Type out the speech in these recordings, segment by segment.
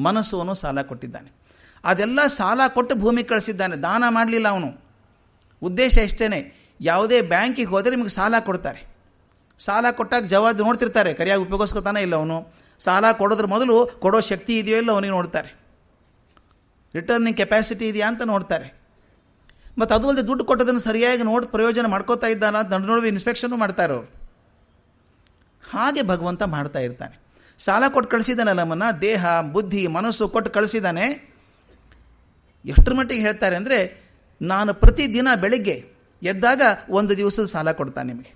ಮನಸ್ಸು ಅವನು ಸಾಲ ಕೊಟ್ಟಿದ್ದಾನೆ. ಅದೆಲ್ಲ ಸಾಲ ಕೊಟ್ಟು ಭೂಮಿ ಕಳಿಸಿದ್ದಾನೆ. ದಾನ ಮಾಡಲಿಲ್ಲ ಅವನು. ಉದ್ದೇಶ ಇಷ್ಟೇ ಯಾವುದೇ ಬ್ಯಾಂಕಿಗೆ ಹೋದರೆ ನಿಮಗೆ ಸಾಲ ಕೊಡ್ತಾರೆ. ಸಾಲ ಕೊಟ್ಟಾಗ ಜವಾಬ್ದಾರಿ ನೋಡ್ತಿರ್ತಾರೆ. ಕರಿಯಾಗಿ ಉಪಯೋಗಿಸ್ಕೊತಾನೆ ಇಲ್ಲ ಅವನು. ಸಾಲ ಕೊಡೋದ್ರ ಮೊದಲು ಕೊಡೋ ಶಕ್ತಿ ಇದೆಯೋ ಇಲ್ಲ ಅವನಿಗೆ ನೋಡ್ತಾರೆ. ರಿಟರ್ನಿಂಗ್ ಕೆಪಾಸಿಟಿ ಇದೆಯಾ ಅಂತ ನೋಡ್ತಾರೆ. ಮತ್ತು ಅದು ಅಲ್ಲದೆ ದುಡ್ಡು ಕೊಟ್ಟದನ್ನು ಸರಿಯಾಗಿ ನೋಡಿ ಪ್ರಯೋಜನ ಮಾಡ್ಕೋತಾ ಇದ್ದಾನ ಅಂತ ನಡುವೆ ಇನ್ಸ್ಪೆಕ್ಷನ್ನು ಮಾಡ್ತಾರೆ ಅವರು ಹಾಗೆ ಭಗವಂತ ಮಾಡ್ತಾ ಇರ್ತಾನೆ. ಸಾಲ ಕೊಟ್ಟು ಕಳಿಸಿದ್ದಾನೆ ನಮ್ಮನ್ನು, ದೇಹ, ಬುದ್ಧಿ, ಮನಸ್ಸು ಕೊಟ್ಟು ಕಳಿಸಿದ್ದಾನೆ ಎಷ್ಟರ ಮಟ್ಟಿಗೆ ಹೇಳ್ತಾರೆ ಅಂದರೆ, ನಾನು ಪ್ರತಿದಿನ ಬೆಳಿಗ್ಗೆ ಎದ್ದಾಗ ಒಂದು ದಿವಸದ ಸಾಲ ಕೊಡ್ತಾನೆ ನಿಮಗೆ.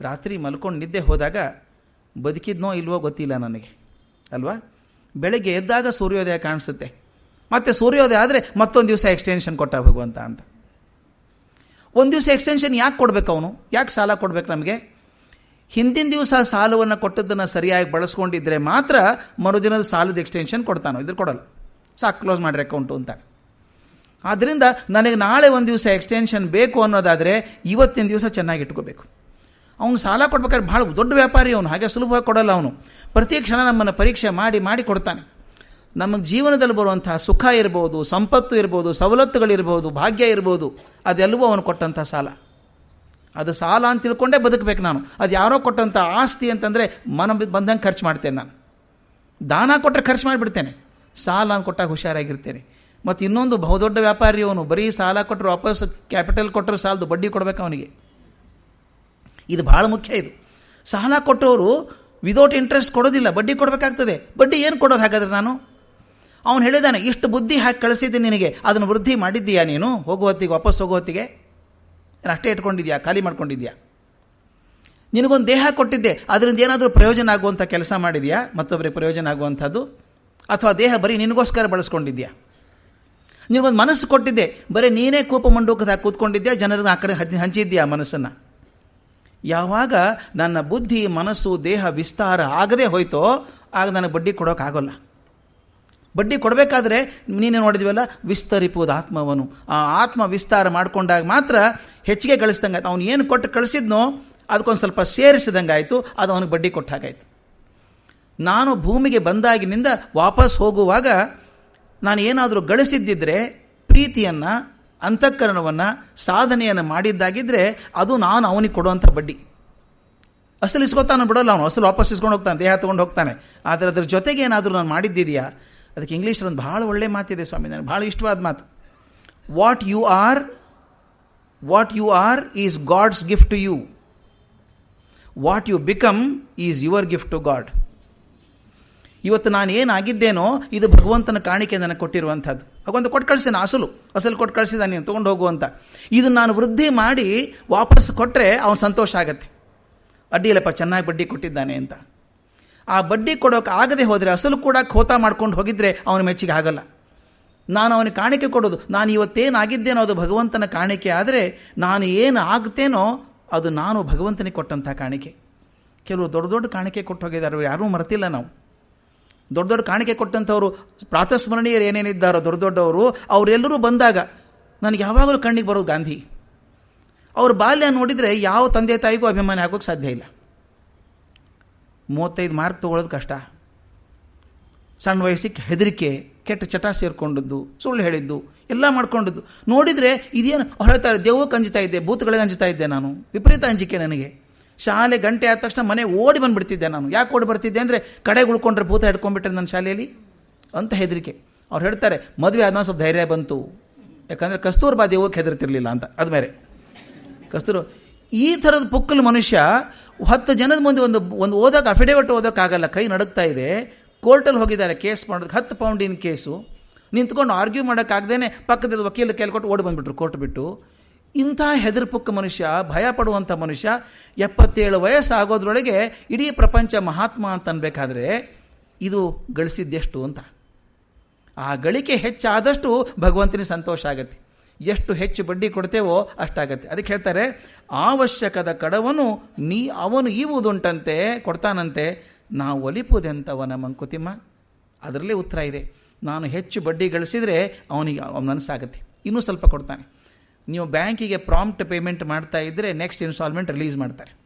ರಾತ್ರಿ ಮಲ್ಕೊಂಡು ನಿದ್ದೆ ಹೋದಾಗ ಬದುಕಿದ್ನೋ ಇಲ್ವೋ ಗೊತ್ತಿಲ್ಲ ನನಗೆ. ಅಲ್ವಾ? ಬೆಳಗ್ಗೆ ಎದ್ದಾಗ ಸೂರ್ಯೋದಯ ಕಾಣಿಸುತ್ತೆ. ಮತ್ತೆ ಸೂರ್ಯೋದಯ ಆದರೆ ಮತ್ತೊಂದು ದಿವಸ ಎಕ್ಸ್ಟೆನ್ಷನ್ ಕೊಟ್ಟ ಭಗವಂತ ಅಂತ. ಒಂದು ದಿವಸ ಎಕ್ಸ್ಟೆನ್ಷನ್ ಯಾಕೆ ಕೊಡಬೇಕು ಅವನು? ಯಾಕೆ ಸಾಲ ಕೊಡಬೇಕು ನಮಗೆ? ಹಿಂದಿನ ದಿವಸ ಸಾಲವನ್ನು ಕೊಟ್ಟದ್ದನ್ನು ಸರಿಯಾಗಿ ಬಳಸ್ಕೊಂಡಿದ್ರೆ ಮಾತ್ರ ಮರುದಿನದ ಸಾಲದ ಎಕ್ಸ್ಟೆನ್ಷನ್ ಕೊಡ್ತಾನೋ? ಇದ್ರ ಕೊಡಲ್ಲ. ಸಾಕು ಕ್ಲೋಸ್ ಮಾಡಿರಿ ಅಕೌಂಟು ಅಂತ. ಆದ್ದರಿಂದ ನನಗೆ ನಾಳೆ ಒಂದು ದಿವಸ ಎಕ್ಸ್ಟೆನ್ಷನ್ ಬೇಕು ಅನ್ನೋದಾದರೆ ಇವತ್ತಿನ ದಿವಸ ಚೆನ್ನಾಗಿ ಇಟ್ಕೋಬೇಕು. ಅವನು ಸಾಲ ಕೊಡ್ಬೇಕಾದ್ರೆ ಭಾಳ ದೊಡ್ಡ ವ್ಯಾಪಾರಿ ಅವನು, ಹಾಗೆ ಸುಲಭವಾಗಿ ಕೊಡಲ್ಲ ಅವನು. ಪ್ರತಿ ಕ್ಷಣ ನಮ್ಮನ್ನು ಪರೀಕ್ಷೆ ಮಾಡಿ ಮಾಡಿ ಕೊಡ್ತಾನೆ. ನಮಗೆ ಜೀವನದಲ್ಲಿ ಬರುವಂತಹ ಸುಖ ಇರ್ಬೋದು, ಸಂಪತ್ತು ಇರ್ಬೋದು, ಸವಲತ್ತುಗಳಿರ್ಬೋದು, ಭಾಗ್ಯ ಇರ್ಬೋದು, ಅದೆಲ್ಲವೂ ಅವನು ಕೊಟ್ಟಂಥ ಸಾಲ. ಅದು ಸಾಲ ಅಂತ ತಿಳ್ಕೊಂಡೇ ಬದುಕಬೇಕು ನಾನು. ಅದು ಯಾರೋ ಕೊಟ್ಟಂಥ ಆಸ್ತಿ ಅಂತಂದರೆ ಮನ ಬಂದಂಗೆ ಖರ್ಚು ಮಾಡ್ತೇನೆ ನಾನು. ದಾನ ಕೊಟ್ಟರೆ ಖರ್ಚು ಮಾಡಿಬಿಡ್ತೇನೆ. ಸಾಲ ಅಂತ ಕೊಟ್ಟಾಗ ಹುಷಾರಾಗಿರ್ತೇನೆ. ಮತ್ತು ಇನ್ನೊಂದು ಬಹುದೊಡ್ಡ ವ್ಯಾಪಾರಿ ಅವನು. ಬರೀ ಸಾಲ ಕೊಟ್ಟರು ವಾಪಸ್ ಕ್ಯಾಪಿಟಲ್ ಕೊಟ್ಟರು ಸಾಲದು ಬಡ್ಡಿ ಕೊಡಬೇಕು ಅವನಿಗೆ. ಇದು ಭಾಳ ಮುಖ್ಯ ಇದು. ಸಾಲ ಕೊಟ್ಟವರು ವಿದೌಟ್ ಇಂಟ್ರೆಸ್ಟ್ ಕೊಡೋದಿಲ್ಲ, ಬಡ್ಡಿ ಕೊಡಬೇಕಾಗ್ತದೆ. ಬಡ್ಡಿ ಏನು ಕೊಡೋದು ಹಾಗಾದ್ರೆ ನಾನು? ಅವನು ಹೇಳಿದ್ದಾನೆ ಇಷ್ಟು ಬುದ್ಧಿ ಹಾಕಿ ಕಳಿಸಿದ್ದೆ ನಿನಗೆ. ಅದನ್ನು ವೃದ್ಧಿ ಮಾಡಿದ್ದೀಯಾ ನೀನು? ಹೋಗುವ ಹೊತ್ತಿಗೆ, ವಾಪಸ್ ಹೋಗೋ ಹೊತ್ತಿಗೆ? ಅಷ್ಟೇ ಇಟ್ಕೊಂಡಿದ್ಯಾ, ಖಾಲಿ ಮಾಡ್ಕೊಂಡಿದ್ಯಾ? ನಿನಗೊಂದು ದೇಹ ಕೊಟ್ಟಿದ್ದೆ, ಅದರಿಂದ ಏನಾದರೂ ಪ್ರಯೋಜನ ಆಗುವಂಥ ಕೆಲಸ ಮಾಡಿದೆಯಾ? ಮತ್ತೊಬ್ಬರಿಗೆ ಪ್ರಯೋಜನ ಆಗುವಂಥದ್ದು? ಅಥವಾ ದೇಹ ಬರೀ ನಿನಗೋಸ್ಕರ ಬಳಸ್ಕೊಂಡಿದ್ಯಾ? ನಿನಗೊಂದು ಮನಸ್ಸು ಕೊಟ್ಟಿದ್ದೆ, ಬರೀ ನೀನೇ ಕೋಪ ಮಂಡೂಕದಾಗ ಕೂತ್ಕೊಂಡಿದ್ಯಾ? ಜನರನ್ನು ಆ ಕಡೆ ಹಂಚಿದ್ಯಾ ಮನಸ್ಸನ್ನು? ಯಾವಾಗ ನನ್ನ ಬುದ್ಧಿ, ಮನಸ್ಸು, ದೇಹ ವಿಸ್ತಾರ ಆಗದೆ ಹೋಯ್ತೋ, ಆಗ ನನಗೆ ಬಡ್ಡಿ ಕೊಡೋಕ್ಕಾಗೋಲ್ಲ ಬಡ್ಡಿ ಕೊಡಬೇಕಾದ್ರೆ ನೀನೇ ನೋಡಿದ್ವಲ್ಲ, ವಿಸ್ತರಿಪುವುದು ಆತ್ಮವನು. ಆ ಆತ್ಮ ವಿಸ್ತಾರ ಮಾಡಿಕೊಂಡಾಗ ಮಾತ್ರ ಹೆಚ್ಚಿಗೆ ಗಳಿಸ್ದಂಗೆ ಆಯ್ತು ಅವನು ಏನು ಕೊಟ್ಟು ಕಳಿಸಿದ್ನೋ, ಅದಕ್ಕೊಂದು ಸ್ವಲ್ಪ ಸೇರಿಸಿದಂಗೆ ಆಯಿತು ಅದು ಅವನಿಗೆ ಬಡ್ಡಿ ಕೊಟ್ಟ ಹಾಗಾಯಿತು. ನಾನು ಭೂಮಿಗೆ ಬಂದಾಗಿನಿಂದ ವಾಪಸ್ ಹೋಗುವಾಗ ನಾನು ಏನಾದರೂ ಗಳಿಸಿದ್ದಿದ್ರೆ, ಪ್ರೀತಿಯನ್ನು, ಅಂತಃಕರಣವನ್ನು, ಸಾಧನೆಯನ್ನು ಮಾಡಿದ್ದಾಗಿದ್ದರೆ ಅದು ನಾನು ಅವನಿಗೆ ಕೊಡುವಂಥ ಬಡ್ಡಿ. ಅಸಲು ಇಸ್ಕೊತಾನೆ ಬಿಡೋಲ್ಲ ಅವನು. ಅಸಲು ವಾಪಸ್ ಇಸ್ಕೊಂಡು ಹೋಗ್ತಾನೆ, ದೇಹ ತೊಗೊಂಡು ಹೋಗ್ತಾನೆ. ಆದರೆ ಅದ್ರ ಜೊತೆಗೆ ಏನಾದರೂ ನಾನು ಮಾಡಿದ್ದಿದೆಯಾ? ಅದಕ್ಕೆ ಇಂಗ್ಲೀಷಲ್ಲಿ ಒಂದು ಭಾಳ ಒಳ್ಳೆ ಮಾತಿದೆ ಸ್ವಾಮಿ, ನನಗೆ ಭಾಳ ಇಷ್ಟವಾದ ಮಾತು. What you are what you are is God's gift to you what you become is your gift to God ಇವತ್ತು ನಾನು ಏನಾಗಿದ್ದೇನೋ, ಇದು ಭಗವಂತನ ಕಾಣಿಕೆ ನನಗೆ ಕೊಟ್ಟಿರುವಂಥದ್ದು. ಹಾಗೊಂದು ಕೊಟ್ಟು ಕಳಿಸ್ತೇನೆ, ಅಸಲು. ಅಸಲು ಕೊಟ್ಟು ಕಳಿಸಿದ ನೀನು ತೊಗೊಂಡು ಹೋಗುವಂತ ಇದನ್ನು ನಾನು ವೃದ್ಧಿ ಮಾಡಿ ವಾಪಸ್ ಕೊಟ್ಟರೆ ಅವನು ಸಂತೋಷ ಆಗತ್ತೆ. ಅಡ್ಡಿಯಿಲ್ಲಪ್ಪ, ಚೆನ್ನಾಗಿ ಬಡ್ಡಿ ಕೊಟ್ಟಿದ್ದಾನೆ ಅಂತ. ಆ ಬಡ್ಡಿ ಕೊಡೋಕೆ ಆಗದೆ ಹೋದರೆ, ಅಸಲು ಕೂಡ ಖೋತ ಮಾಡ್ಕೊಂಡು ಹೋಗಿದ್ರೆ ಅವನ ಮೆಚ್ಚಿಗೆ ಆಗಲ್ಲ. ನಾನು ಅವನಿಗೆ ಕಾಣಿಕೆ ಕೊಡೋದು, ನಾನು ಇವತ್ತೇನಾಗಿದ್ದೇನೋ ಅದು ಭಗವಂತನ ಕಾಣಿಕೆ ಆದರೆ, ನಾನು ಏನು ಆಗ್ತೇನೋ ಅದು ನಾನು ಭಗವಂತನಿಗೆ ಕೊಟ್ಟಂಥ ಕಾಣಿಕೆ. ಕೆಲವು ದೊಡ್ಡ ದೊಡ್ಡ ಕಾಣಿಕೆ ಕೊಟ್ಟು ಹೋಗಿದ್ದಾರೆ, ಯಾರೂ ಮರೆತಿಲ್ಲ ನಾವು. ದೊಡ್ಡ ದೊಡ್ಡ ಕಾಣಿಕೆ ಕೊಟ್ಟಂಥವ್ರು, ಪ್ರಾತಸ್ಮರಣೀಯರು ಏನೇನಿದ್ದಾರೋ, ದೊಡ್ಡ ದೊಡ್ಡವರು, ಅವರೆಲ್ಲರೂ ಬಂದಾಗ, ನನಗೆ ಯಾವಾಗಲೂ ಕಣ್ಣಿಗೆ ಬರೋದು ಗಾಂಧಿ. ಅವ್ರ ಬಾಲ್ಯ ನೋಡಿದರೆ ಯಾವ ತಂದೆ ತಾಯಿಗೂ ಅಭಿಮಾನಿ ಆಗೋಕ್ಕೆ ಸಾಧ್ಯ ಇಲ್ಲ. ಮೂವತ್ತೈದು ಮಾರ್ಕ್ ತೊಗೊಳ್ಳೋದು ಕಷ್ಟ. ಸಣ್ಣ ವಯಸ್ಸಿಗೆ ಹೆದರಿಕೆ, ಕೆಟ್ಟ ಚಟ ಸೇರಿಕೊಂಡದ್ದು, ಸುಳ್ಳು ಹೇಳಿದ್ದು, ಎಲ್ಲ ಮಾಡ್ಕೊಂಡದ್ದು. ನೋಡಿದರೆ ಇದೇನು ಹೊರತಾರೆ, ದೇವಕ್ಕೆ ಅಂಜುತ್ತಾ ಇದ್ದೆ, ಭೂತಗಳಿಗೆ ಅಂಜುತ್ತಾ ಇದ್ದೆ ನಾನು. ವಿಪರೀತ ಅಂಜಿಕೆ ನನಗೆ. ಶಾಲೆ ಗಂಟೆ ಆದ ತಕ್ಷಣ ಮನೆ ಓಡಿ ಬಂದುಬಿಡ್ತಿದ್ದೆ ನಾನು. ಯಾಕೆ ಓಡಿ ಬರ್ತಿದ್ದೆ ಅಂದರೆ ಕಡೆ ಉಳ್ಕೊಂಡ್ರೆ ಭೂತ ಹಿಡ್ಕೊಂಡ್ಬಿಟ್ರೆ ನನ್ನ ಶಾಲೆಯಲ್ಲಿ? ಅಂತ ಹೆದರಿಕೆ. ಅವ್ರು ಹೇಳ್ತಾರೆ, ಮದುವೆ ಆದ್ಮೇಲೆ ಸ್ವಲ್ಪ ಧೈರ್ಯ ಬಂತು. ಯಾಕಂದರೆ ಕಸ್ತೂರ್ಬಾ ದೇವಕ್ಕೆ ಹೆದರ್ತಿರ್ಲಿಲ್ಲ ಅಂತ. ಅದು ಬೇರೆ ಕಸ್ತೂರು ಈ ಥರದ ಪುಕ್ಕಲು ಮನುಷ್ಯ ಹತ್ತು ಜನದ ಮುಂದೆ ಒಂದು ಒಂದು ಓದೋಕೆ ಅಫಿಡೇವಿಟ್ ಓದೋಕ್ಕಾಗಲ್ಲ ಕೈ ನಡುಗ್ತಾ ಇದೆ. ಕೋರ್ಟಲ್ಲಿ ಹೋಗಿದ್ದಾರೆ. ಕೇಸ್ ಮಾಡೋದಕ್ಕೆ ಹತ್ತು ಪೌಂಡಿನ ಕೇಸು. ನಿಂತ್ಕೊಂಡು ಆರ್ಗ್ಯೂ ಮಾಡೋಕ್ಕಾಗ್ದೇ ಪಕ್ಕದಲ್ಲಿ ವಕೀಲ ಕೇಳ್ಕೊಟ್ಟು ಓಡಿ ಬಂದುಬಿಟ್ರು, ಕೋರ್ಟ್ ಬಿಟ್ಟು. ಇಂಥ ಹೆದರ್ಪುಕ್ಕ ಮನುಷ್ಯ ಭಯ ಪಡುವಂಥ ಮನುಷ್ಯ, ಎಪ್ಪತ್ತೇಳು ವಯಸ್ಸಾಗೋದ್ರೊಳಗೆ ಇಡೀ ಪ್ರಪಂಚ ಮಹಾತ್ಮ ಅಂತ ಅನ್ಬೇಕಾದ್ರೆ ಇದು ಗಳಿಸಿದ್ದೆಷ್ಟು ಅಂತ? ಆ ಗಳಿಕೆ ಹೆಚ್ಚಾದಷ್ಟು ಭಗವಂತನಿಗೆ ಸಂತೋಷ ಆಗತ್ತೆ. ಎಷ್ಟು ಹೆಚ್ಚು ಬಡ್ಡಿ ಕೊಡ್ತೇವೋ ಅಷ್ಟಾಗತ್ತೆ. ಅದಕ್ಕೆ ಹೇಳ್ತಾರೆ, ಅವಶ್ಯಕದ ಕಡವನು ನೀ, ಅವನು ಈವುದುಂಟಂತೆ, ಕೊಡ್ತಾನಂತೆ, ನಾವು ಒಲಿಪುದೆಂತವನ ಮಂಕುತಿಮ್ಮ? ಅದರಲ್ಲೇ ಉತ್ತರ ಇದೆ. ನಾನು ಹೆಚ್ಚು ಬಡ್ಡಿ ಗಳಿಸಿದರೆ ಅವನಿಗೆ, ಅವನ ಮನಸ್ಸಾಗತ್ತೆ. ಇನ್ನೂ ಸ್ವಲ್ಪ ಕೊಡ್ತಾನೆ. ನೀವು ಬ್ಯಾಂಕಿಗೆ ಪ್ರಾಂಪ್ಟ್ ಪೇಮೆಂಟ್ ಮಾಡ್ತಾ ಇದ್ದರೆ ನೆಕ್ಸ್ಟ್ ಇನ್ಸ್ಟಾಲ್ಮೆಂಟ್ ರಿಲೀಸ್ ಮಾಡ್ತಾರೆ.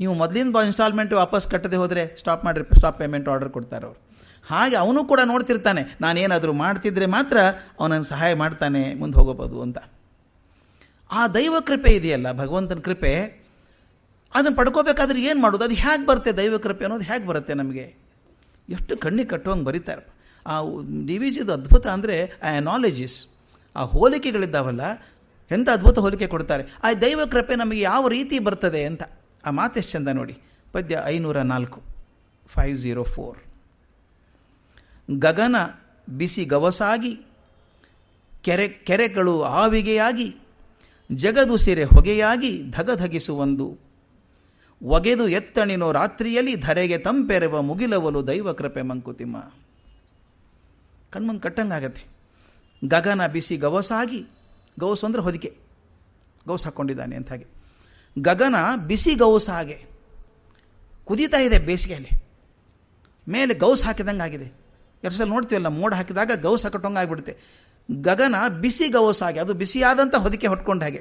ನೀವು ಮೊದಲಿಂದ ಇನ್ಸ್ಟಾಲ್ಮೆಂಟ್ ವಾಪಸ್ ಕಟ್ಟದೆ ಹೋದರೆ ಸ್ಟಾಪ್ ಮಾಡಿರಿ, ಸ್ಟಾಪ್ ಪೇಮೆಂಟ್ ಆರ್ಡರ್ ಕೊಡ್ತಾರೆ ಅವರು ಹಾಗೆ ಅವನು ಕೂಡ ನೋಡ್ತಿರ್ತಾನೆ. ನಾನೇನಾದರೂ ಮಾಡ್ತಿದ್ರೆ ಮಾತ್ರ ಅವನನ್ನು ಸಹಾಯ ಮಾಡ್ತಾನೆ, ಮುಂದೆ ಹೋಗಬಹುದು ಅಂತ. ಆ ದೈವ ಕೃಪೆ ಇದೆಯಲ್ಲ, ಭಗವಂತನ ಕೃಪೆ. ಅದನ್ನು ಪಡ್ಕೋಬೇಕಾದ್ರೆ ಏನು ಮಾಡೋದು? ಅದು ಹೇಗೆ ಬರುತ್ತೆ ದೈವ ಕೃಪೆ ಅನ್ನೋದು? ಹೇಗೆ ಬರುತ್ತೆ ನಮಗೆ? ಎಷ್ಟು ಕಣ್ಣಿಗೆ ಕಟ್ಟುವಂಗೆ ಬರೀತಾರೆ ಆ ಡಿ ವಿ ಜಿದು ಅದ್ಭುತ ಅಂದರೆ, ಆ ನಾಲೆಜಿಸ್ ಆ ಹೋಲಿಕೆಗಳಿದ್ದಾವಲ್ಲ ಎಂಥ ಅದ್ಭುತ ಹೋಲಿಕೆ ಕೊಡ್ತಾರೆ? ಆ ದೈವ ಕೃಪೆ ನಮಗೆ ಯಾವ ರೀತಿ ಬರ್ತದೆ ಅಂತ. ಆ ಮಾತೆಷ್ಟು ಚಂದ ನೋಡಿ. ಪದ್ಯ ಐನೂರ ನಾಲ್ಕು ಫೈವ್ ಝೀರೋ ಫೋರ್ ಗಗನ ಬಿಸಿ ಗವಸಾಗಿ, ಕೆರೆ, ಕೆರೆಗಳು ಆವಿಗೆಯಾಗಿ ಜಗದುಸಿರೆ ಹೊಗೆಯಾಗಿ ಧಗಧಗಿಸುವಂದು. ಒಗೆದು ಎತ್ತಣಿನೋ ರಾತ್ರಿಯಲ್ಲಿ ಧರೆಗೆ ತಂಪೆರೆವ ಮುಗಿಲವಲು ದೈವ ಕೃಪೆ ಮಂಕುತಿಮ್ಮ. ಕಣ್ಮನ್ ಕಟ್ಟಂಗಾಗತ್ತೆ. ಗಗನ ಬಿಸಿ ಗವಸಾಗಿ ಗೌಸು ಅಂದರೆ ಹೊದಿಕೆ ಗೌಸ್ ಹಾಕ್ಕೊಂಡಿದ್ದಾನೆ ಅಂತ ಹಾಗೆ. ಗಗನ ಬಿಸಿ ಗೌಸ್ ಹಾಗೆ, ಕುದೀತಾ ಇದೆ ಬೇಸಿಗೆಯಲ್ಲಿ. ಮೇಲೆ ಗೌಸ್ ಹಾಕಿದಂಗೆ ಆಗಿದೆ ಎರಡು ಸಲ ನೋಡ್ತೀವಲ್ಲ ಮೋಡ ಹಾಕಿದಾಗ ಗೌಸ್ ಆಗಿಬಿಡುತ್ತೆ. ಗಗನ ಬಿಸಿ ಗೌಸ್ ಆಗಿ ಅದು ಬಿಸಿಯಾದಂಥ ಹೊದಿಕೆ ಹೊಟ್ಕೊಂಡ ಹಾಗೆ.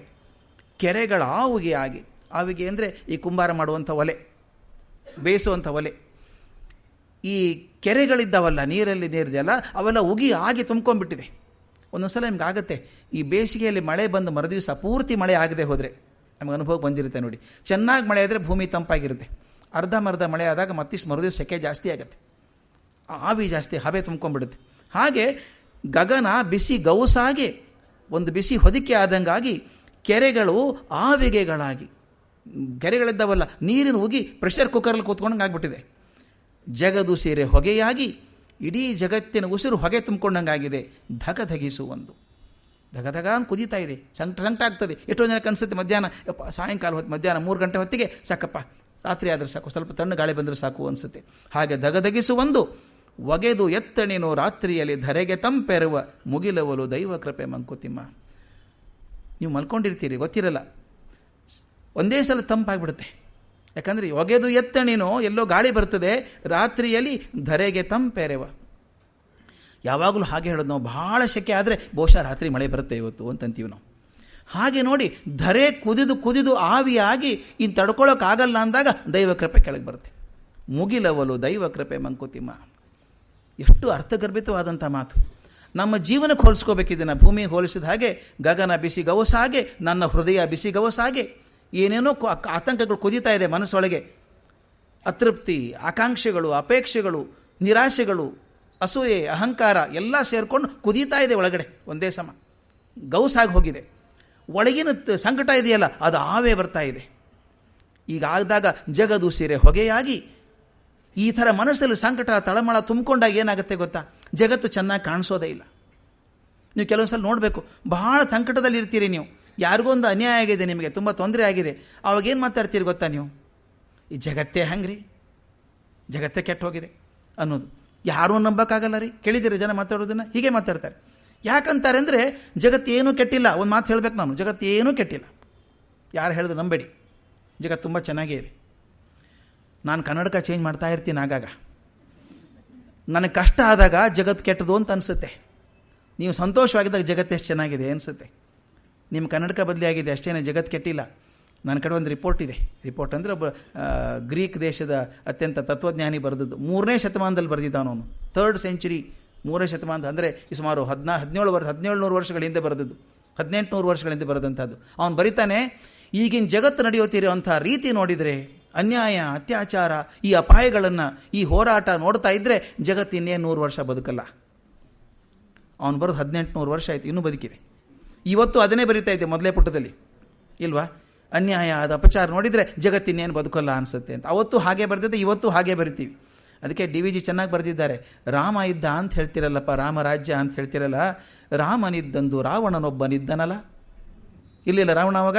ಕೆರೆಗಳ ಆವಿಗೆ ಆಗಿ, ಆವಿಗೆ ಅಂದರೆ ಈ ಕುಂಬಾರ ಮಾಡುವಂಥ ಒಲೆ ಬೇಯಿಸುವಂಥ ಒಲೆ. ಈ ಕೆರೆಗಳಿದ್ದಾವಲ್ಲ, ನೀರಲ್ಲಿ ನೀರಿದೆಯಲ್ಲ ಅವೆಲ್ಲ ಉಗಿ ಆಗಿ ತುಂಬ್ಕೊಂಡ್ಬಿಟ್ಟಿದೆ. ಒಂದೊಂದು ಸಲ ನಿಮ್ಗೆ ಆಗುತ್ತೆ, ಈ ಬೇಸಿಗೆಯಲ್ಲಿ ಮಳೆ ಬಂದು ಮರುದಿವಸ ಪೂರ್ತಿ ಮಳೆ ಆಗದೆ ಹೋದರೆ, ನಮಗೆ ಅನುಭವ ಬಂದಿರುತ್ತೆ ನೋಡಿ. ಚೆನ್ನಾಗಿ ಮಳೆ ಆದರೆ ಭೂಮಿ ತಂಪಾಗಿರುತ್ತೆ. ಅರ್ಧ ಮರ್ಧ ಮಳೆ ಆದಾಗ ಮತ್ತಿಷ್ಟು ಮರುದಿವಸ ಸೆಕೆ ಜಾಸ್ತಿ ಆಗುತ್ತೆ. ಆವಿ ಜಾಸ್ತಿ ಹಬೆ ತುಂಬ್ಕೊಂಡ್ಬಿಡುತ್ತೆ. ಹಾಗೆ ಗಗನ ಬಿಸಿ ಗೌಸಾಗಿ, ಒಂದು ಬಿಸಿ ಹೊದಿಕೆ ಆದಂಗಾಗಿ ಕೆರೆಗಳು ಆವಿಗೆಗಳಾಗಿ, ಕೆರೆಗಳಿದ್ದಾವಲ್ಲ, ನೀರಿನ ಉಗಿ ಪ್ರೆಷರ್ ಕುಕ್ಕರಲ್ಲಿ ಕೂತ್ಕೊಂಡಂಗೆ ಆಗ್ಬಿಟ್ಟಿದೆ. ಜಗದು ಸೇರೆ ಹೊಗೆಯಾಗಿ, ಇಡೀ ಜಗತ್ತಿನ ಉಸಿರು ಹೊಗೆ ತುಂಬಿಕೊಂಡಂಗಾಗಿದೆ ಧಗ ಧಗಿಸು ಒಂದು. ಧಗ ಧಗ ಅಂತ ಕುದೀತಾ ಇದೆ. ಸಂಕಟ ಸಂಕಟ ಆಗ್ತದೆ. ಎಷ್ಟೋ ಜನಕ್ಕೆ ಅನಿಸುತ್ತೆ ಮಧ್ಯಾಹ್ನ ಸಾಯಂಕಾಲ ಹೊತ್ತು ಮಧ್ಯಾಹ್ನ ಮೂರು ಗಂಟೆ ಹೊತ್ತಿಗೆ ಸಾಕಪ್ಪ, ರಾತ್ರಿ ಆದರೆ ಸಾಕು, ಸ್ವಲ್ಪ ತಣ್ಣು ಗಾಳಿ ಬಂದರೆ ಸಾಕು ಅನಿಸುತ್ತೆ. ಹಾಗೆ ಧಗಧಗಿಸುವಂದು ಒಗೆದು ಎತ್ತಣಿನು ರಾತ್ರಿಯಲ್ಲಿ ಧರೆಗೆ ತಂಪೆರುವ ಮುಗಿಲವಲು ದೈವ ಕೃಪೆ ಮಂಕುತಿಮ್ಮ. ನೀವು ಮಲ್ಕೊಂಡಿರ್ತೀರಿ, ಗೊತ್ತಿರಲ್ಲ. ಒಂದೇ ಸಲ ತಂಪಾಗ್ಬಿಡುತ್ತೆ. ಯಾಕಂದರೆ ಒಗೆದು ಎತ್ತಣಿನೋ ಎಲ್ಲೋ ಗಾಳಿ ಬರ್ತದೆ, ರಾತ್ರಿಯಲ್ಲಿ ಧರೆಗೆ ತಂಪೆರೆವ. ಯಾವಾಗಲೂ ಹಾಗೆ ಹೇಳೋದು ನಾವು ಭಾಳ ಶೆಕೆ ಆದರೆ ಬಹುಶಃ ರಾತ್ರಿ ಮಳೆ ಬರುತ್ತೆ ಇವತ್ತು ಅಂತಂತೀವಿ ನಾವು. ಹಾಗೆ ನೋಡಿ ಧರೆ ಕುದಿದು ಕುದಿದು ಆವಿಯಾಗಿ ಇನ್ನು ತಡ್ಕೊಳ್ಳೋಕ್ಕಾಗಲ್ಲ ಅಂದಾಗ ದೈವ ಕೃಪೆ ಕೆಳಗೆ ಬರುತ್ತೆ. ಮುಗಿಲವಲು ದೈವ ಕೃಪೆ ಮಂಕುತಿಮ್ಮ. ಎಷ್ಟು ಅರ್ಥಗರ್ಭಿತವಾದಂಥ ಮಾತು. ನಮ್ಮ ಜೀವನಕ್ಕೆ ಹೋಲಿಸ್ಕೋಬೇಕಿದೆ ಭೂಮಿ ಹೋಲಿಸಿದ ಹಾಗೆ, ಗಗನ ಬಿಸಿ ಗವಸಾಗೆ ನನ್ನ ಹೃದಯ ಬಿಸಿ ಗವಸಾಗೆ ಏನೇನೋ ಆತಂಕಗಳು ಕುದೀತಾ ಇದೆ ಮನಸ್ಸೊಳಗೆ. ಅತೃಪ್ತಿ, ಆಕಾಂಕ್ಷೆಗಳು, ಅಪೇಕ್ಷೆಗಳು, ನಿರಾಶೆಗಳು, ಅಸೂಯೆ, ಅಹಂಕಾರ ಎಲ್ಲ ಸೇರಿಕೊಂಡು ಕುದೀತಾ ಇದೆ ಒಳಗಡೆ, ಒಂದೇ ಸಮ. ಗೌಸಾಗಿ ಹೋಗಿದೆ. ಒಳಗಿನ ಸಂಕಟ ಇದೆಯಲ್ಲ, ಅದು ಆವೇ ಬರ್ತಾ ಇದೆ. ಈಗ ಆದಾಗ ಜಗದು ಸೀರೆ ಹೊಗೆಯಾಗಿ ಈ ಥರ ಮನಸ್ಸಲ್ಲಿ ಸಂಕಟ, ತಳಮಳ ತುಂಬಿಕೊಂಡಾಗ ಏನಾಗುತ್ತೆ ಗೊತ್ತಾ? ಜಗತ್ತು ಚೆನ್ನಾಗಿ ಕಾಣಿಸೋದೇ ಇಲ್ಲ. ನೀವು ಕೆಲವು ಸಲ ನೋಡಬೇಕು, ಬಹಳ ಸಂಕಟದಲ್ಲಿ ಇರ್ತೀರಿ ನೀವು. ಯಾರಿಗೊಂದು ಅನ್ಯಾಯ ಆಗಿದೆ ನಿಮಗೆ, ತುಂಬ ತೊಂದರೆ ಆಗಿದೆ. ಅವಾಗೇನು ಮಾತಾಡ್ತೀರಿ ಗೊತ್ತಾ ನೀವು? ಈ ಜಗತ್ತೇ ಹಂಗ್ರಿ. ಜಗತ್ತೇ ಕೆಟ್ಟ ಹೋಗಿದೆ ಅನ್ನೋದು. ಯಾರೂ ನಂಬೋಕ್ಕಾಗಲ್ಲ ರೀ. ಕೇಳಿದ್ದೀರಿ ಜನ ಮಾತಾಡೋದನ್ನು? ಹೀಗೆ ಮಾತಾಡ್ತಾರೆ. ಯಾಕಂತಾರೆ ಅಂದರೆ ಜಗತ್ತೇನೂ ಕೆಟ್ಟಿಲ್ಲ. ಒಂದು ಮಾತು ಹೇಳಬೇಕು ನಾನು. ಜಗತ್ತೇನೂ ಕೆಟ್ಟಿಲ್ಲ. ಯಾರು ಹೇಳಿದ್ರು ನಂಬೇಡಿ. ಜಗತ್ತು ತುಂಬ ಚೆನ್ನಾಗೇ ಇದೆ. ನಾನು ಕನ್ನಡಕ ಚೇಂಜ್ ಮಾಡ್ತಾ ಇರ್ತೀನಿ ಆಗಾಗ. ನನಗೆ ಕಷ್ಟ ಆದಾಗ ಜಗತ್ತು ಕೆಟ್ಟದು ಅಂತ ಅನಿಸುತ್ತೆ. ನೀವು ಸಂತೋಷವಾಗಿದ್ದಾಗ ಜಗತ್ತು ಎಷ್ಟು ಚೆನ್ನಾಗಿದೆ ಅನಿಸುತ್ತೆ. ನಿಮ್ಮ ಕನ್ನಡಕ ಬದಲಿ ಆಗಿದೆ, ಅಷ್ಟೇನೆ ಜಗತ್ತು ಕೆಟ್ಟಿಲ್ಲ. ನನ್ನ ಕಡೆ ಒಂದು ರಿಪೋರ್ಟ್ ಇದೆ. ರಿಪೋರ್ಟ್ ಅಂದರೆ ಒಬ್ಬ ಗ್ರೀಕ್ ದೇಶದ ಅತ್ಯಂತ ತತ್ವಜ್ಞಾನಿ ಬರೆದದ್ದು. ಮೂರನೇ ಶತಮಾನದಲ್ಲಿ ಬರೆದಿದ್ದಾನವನು ಥರ್ಡ್ ಸೆಂಚುರಿ ಮೂರನೇ ಶತಮಾನದ, ಅಂದರೆ ಸುಮಾರು ಹದಿನಾ, ಹದಿನೇಳು ವರ್ಷ ಹದಿನೇಳುನೂರು ವರ್ಷಗಳ ಹಿಂದೆ ಬರೆದದ್ದು. ಹದಿನೆಂಟುನೂರು ವರ್ಷಗಳ ಹಿಂದೆ ಬರೆದಂಥದ್ದು ಅವನು ಬರೀತಾನೆ, ಈಗಿನ ಜಗತ್ತು ನಡೆಯುತ್ತಿರುವಂಥ ರೀತಿ ನೋಡಿದರೆ ಅನ್ಯಾಯ, ಅತ್ಯಾಚಾರ, ಈ ಅಪಾಯಗಳನ್ನು ಈ ಹೋರಾಟ ನೋಡ್ತಾ ಇದ್ದರೆ ಜಗತ್ತಿನ್ನೇ ನೂರು ವರ್ಷ ಬದುಕಲ್ಲ. ಅವನು ಬರೋದು ಹದಿನೆಂಟುನೂರು ವರ್ಷ ಆಯಿತು, ಇನ್ನೂ ಬದುಕಿದೆ. ಇವತ್ತು ಅದನ್ನೇ ಬರಿತಾ ಇದೆ ಮೊದಲೇ ಪುಟದಲ್ಲಿ. ಇಲ್ವಾ? ಅನ್ಯಾಯ, ಅದು ಅಪಚಾರ ನೋಡಿದರೆ ಜಗತ್ತಿನ್ನೇನು ಬದುಕಲ್ಲ ಅನಿಸುತ್ತೆ ಅಂತ. ಅವತ್ತು ಹಾಗೆ ಬರ್ತಿದ್ದೆ ಇವತ್ತು ಹಾಗೆ ಬರಿತೀವಿ. ಅದಕ್ಕೆ ಡಿ ವಿ ಜಿ ಚೆನ್ನಾಗಿ ಬರೆದಿದ್ದಾರೆ. ರಾಮ ಇದ್ದ ಅಂತ ಹೇಳ್ತಿರಲ್ಲಪ್ಪ ರಾಮರಾಜ್ಯ ಅಂತ ಹೇಳ್ತಿರಲ್ಲ, ರಾಮನಿದ್ದಂದು ರಾವಣನೊಬ್ಬನಿದ್ದನಲ್ಲ. ಇಲ್ಲಿಲ್ಲ ರಾವಣ ಅವಾಗ?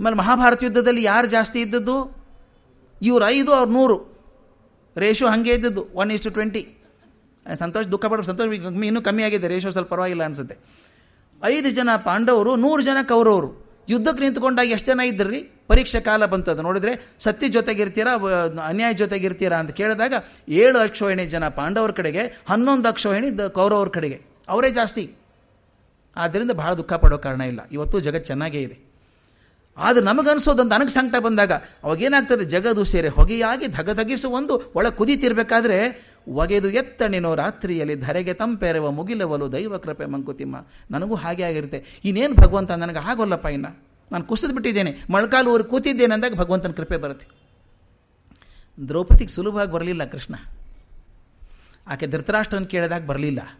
ಆಮೇಲೆ ಮಹಾಭಾರತ ಯುದ್ಧದಲ್ಲಿ ಯಾರು ಜಾಸ್ತಿ ಇದ್ದದ್ದು? ಇವ್ರು ಐದು, ಅವ್ರು ನೂರು. ರೇಷೋ ಹಾಗೆ ಇದ್ದದ್ದು ಒನ್ ಇಷ್ಟು ಟ್ವೆಂಟಿ ಸಂತೋಷ ದುಃಖ ಪಡೋ ಸಂತೋಷ ಇನ್ನೂ ಕಮ್ಮಿ ಆಗಿದೆ, ರೇಷೋ ಸ್ವಲ್ಪ ಪರವಾಗಿಲ್ಲ ಅನಿಸುತ್ತೆ. ಐದು ಜನ ಪಾಂಡವರು, ನೂರು ಜನ ಕೌರವರು. ಯುದ್ಧಕ್ಕೆ ನಿಂತ್ಕೊಂಡಾಗ ಎಷ್ಟು ಜನ ಇದ್ರಿ? ಪರೀಕ್ಷೆ ಕಾಲ ಬಂತದ್ದು ನೋಡಿದರೆ ಸತ್ಯ ಜೊತೆಗಿರ್ತೀರಾ ಅನ್ಯಾಯ ಜೊತೆಗಿರ್ತೀರಾ ಅಂತ ಕೇಳಿದಾಗ ಏಳು ಅಕ್ಷೋಹಿಣಿ ಜನ ಪಾಂಡವರ ಕಡೆಗೆ, ಹನ್ನೊಂದು ಅಕ್ಷೋಹಿಣಿ ಕೌರವರ ಕಡೆಗೆ. ಅವರೇ ಜಾಸ್ತಿ. ಆದ್ದರಿಂದ ಬಹಳ ದುಃಖ ಪಡೋ ಕಾರಣ ಇಲ್ಲ. ಇವತ್ತು ಜಗತ್ತು ಚೆನ್ನಾಗೇ ಇದೆ. ಆದರೆ ನಮಗನ್ಸೋದೊಂದು ನನಗೆ ಸಂಕಟ ಬಂದಾಗ ಅವಾಗೇನಾಗ್ತದೆ ಜಗದು ಸೇರೆ ಹೊಗೆಯಾಗಿ ಧಗಧಗಿಸು ಒಂದು ಒಳ ಕುದೀತಿರ್ಬೇಕಾದ್ರೆ ಒಗೆದು ಎತ್ತಣಿನೋ ರಾತ್ರಿಯಲ್ಲಿ ಧರೆಗೆ ತಂಪೆರವ ಮುಗಿಲವಲು ದೈವ ಕೃಪೆ ಮಂಕುತಿಮ್ಮ. ನನಗೂ ಹಾಗೆ ಆಗಿರುತ್ತೆ. ಇನ್ನೇನು ಭಗವಂತ ನನಗೆ ಆಗೋಲ್ಲಪ್ಪ ಇನ್ನು? ನಾನು ಕುಸಿದು ಬಿಟ್ಟಿದ್ದೇನೆ. ಮೊಳಕಾಲು ಊರು ಕೂತಿದ್ದೇನೆ ಅಂದಾಗ ಭಗವಂತನ ಕೃಪೆ ಬರುತ್ತೆ. ದ್ರೌಪದಿಗೆ ಸುಲಭವಾಗಿ ಬರಲಿಲ್ಲ ಕೃಷ್ಣ. ಆಕೆ ಧೃತರಾಷ್ಟ್ರನ ಕೇಳಿದಾಗ ಬರಲಿಲ್ಲ.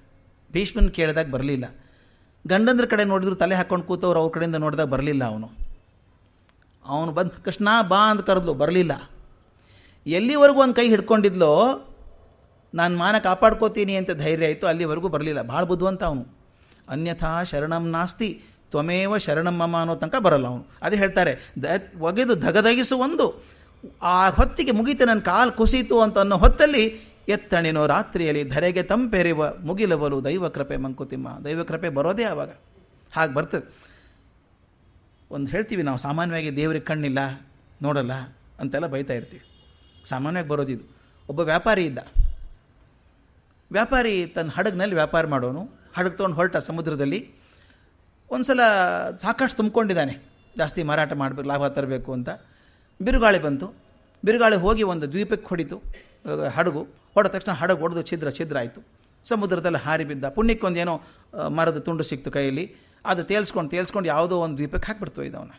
ಭೀಷ್ಮನ ಕೇಳಿದಾಗ ಬರಲಿಲ್ಲ. ಗಂಡಂದ್ರ ಕಡೆ ನೋಡಿದ್ರು ತಲೆ ಹಾಕ್ಕೊಂಡು ಕೂತವ್ರು ಅವ್ರ ಕಡೆಯಿಂದ ನೋಡಿದಾಗ ಬರಲಿಲ್ಲ ಅವನು. ಅವನು ಬಂದು, ಕೃಷ್ಣ ಬಾ ಅಂತ ಕರೆದ್ಲು, ಬರಲಿಲ್ಲ. ಎಲ್ಲಿವರೆಗೂ ಒಂದು ಕೈ ಹಿಡ್ಕೊಂಡಿದ್ಲೋ, ನಾನು ಮಾನ ಕಾಪಾಡ್ಕೋತೀನಿ ಅಂತ ಧೈರ್ಯ ಆಯಿತು, ಅಲ್ಲಿವರೆಗೂ ಬರಲಿಲ್ಲ. ಭಾಳ ಬುದ್ಧಿವಂತ ಅವನು. ಅನ್ಯಥಾ ಶರಣಂ ನಾಸ್ತಿ, ತ್ವಮೇವ ಶರಣಂ ಮಮ ಅನ್ನೋ ತನಕ ಬರಲ್ಲ ಅವನು. ಅದೇ ಹೇಳ್ತಾರೆ, ದ, ಒಗೆದು ಧಗಧಗಿಸು ಒಂದು, ಆ ಹೊತ್ತಿಗೆ ಮುಗೀತು ನನ್ನ ಕಾಲು ಕುಸಿತು ಅಂತ ಅನ್ನೋ ಹೊತ್ತಲ್ಲಿ, ಎತ್ತಣಿನೋ ರಾತ್ರಿಯಲ್ಲಿ ಧರೆಗೆ ತಂಪೆರಿವ, ಮುಗಿಲವಲು ದೈವ ಕೃಪೆ ಮಂಕುತಿಮ್ಮ. ದೈವ ಕೃಪೆ ಬರೋದೇ ಆವಾಗ. ಹಾಗೆ ಬರ್ತದೆ. ಒಂದು ಹೇಳ್ತೀವಿ, ನಾವು ಸಾಮಾನ್ಯವಾಗಿ ದೇವ್ರಿಗೆ ಕಣ್ಣಿಲ್ಲ, ನೋಡಲ್ಲ ಅಂತೆಲ್ಲ ಬೈತಾ ಇರ್ತೀವಿ. ಸಾಮಾನ್ಯವಾಗಿ ಬರೋದಿದು ಒಬ್ಬ ವ್ಯಾಪಾರಿ ಇದ್ದ. ವ್ಯಾಪಾರಿ ತನ್ನ ಹಡಗಿನಲ್ಲಿ ವ್ಯಾಪಾರ ಮಾಡೋನು. ಹಡಗು ತೊಗೊಂಡು ಹೊರಟ ಸಮುದ್ರದಲ್ಲಿ ಒಂದು ಸಲ ಸಾಕಷ್ಟು ತುಂಬಿಕೊಂಡಿದ್ದಾನೆ. ಜಾಸ್ತಿ ಮಾರಾಟ ಮಾಡಬೇಕು ಲಾಭ ತರಬೇಕು ಅಂತ. ಬಿರುಗಾಳಿ ಬಂತು. ಬಿರುಗಾಳಿ ಹೋಗಿ ಒಂದು ದ್ವೀಪಕ್ಕೆ ಹೊಡಿತು. ಹಡಗು. ಹೊಡೆದ ತಕ್ಷಣ ಹಡಗು ಹೊಡೆದು ಛಿದ್ರ ಛಿದ್ರ ಆಯಿತು. ಸಮುದ್ರದಲ್ಲಿ ಹಾರಿ ಬಿದ್ದ. ಪುಣ್ಯಕ್ಕೊಂದೇನೋ ಮರದ ತುಂಡು ಸಿಕ್ತು ಕೈಯಲ್ಲಿ. ಅದು ತೇಲ್ಸ್ಕೊಂಡು ತೇಲ್ಸ್ಕೊಂಡು ಯಾವುದೋ ಒಂದು ದ್ವೀಪಕ್ಕೆ ಹಾಕ್ಬಿಡ್ತು ಇದವನ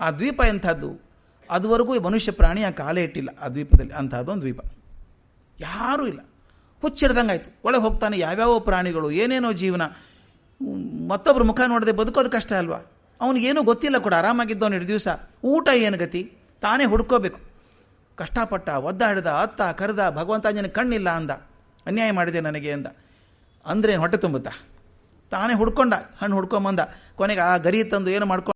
ಆ ದ್ವೀಪ ಎಂಥದ್ದು? ಅದುವರೆಗೂ ಮನುಷ್ಯ ಪ್ರಾಣಿ ಆ ಕಾಲೇ ಇಟ್ಟಿಲ್ಲ ಆ ದ್ವೀಪದಲ್ಲಿ. ಅಂಥದ್ದೊಂದು ದ್ವೀಪ. ಯಾರೂ ಇಲ್ಲ. ಹುಚ್ಚಿಡ್ದಂಗೆ ಆಯಿತು ಒಳಗೆ ಹೋಗ್ತಾನೆ ಯಾವ್ಯಾವ ಪ್ರಾಣಿಗಳು, ಏನೇನೋ ಜೀವನ. ಮತ್ತೊಬ್ಬರು ಮುಖ ನೋಡದೆ ಬದುಕೋದು ಕಷ್ಟ ಅಲ್ವಾ? ಅವನಿಗೇನೂ ಗೊತ್ತಿಲ್ಲ ಕೂಡ. ಆರಾಮಾಗಿದ್ದವನು ಎರಡು ದಿವಸ. ಊಟ ಏನು ಗತಿ? ತಾನೇ ಹುಡ್ಕೋಬೇಕು. ಕಷ್ಟಪಟ್ಟ ಒದ್ದಾಡಿದ ಅತ್ತ ಕರೆದ, ಭಗವಂತ ಕಣ್ಣಿಲ್ಲ ಅಂದ. ಅನ್ಯಾಯ ಮಾಡಿದೆ ನನಗೆ ಅಂದ. ಅಂದರೆ ಹೊಟ್ಟೆ ತುಂಬುತ್ತಾ? ತಾನೇ ಹುಡ್ಕೊಂಡ ಹಣ್ಣು ಹುಡ್ಕೊಂಬಂದ ಕೊನೆಗೆ ಆ ಗರಿ ತಂದು ಏನು ಮಾಡ್ಕೊಂಡು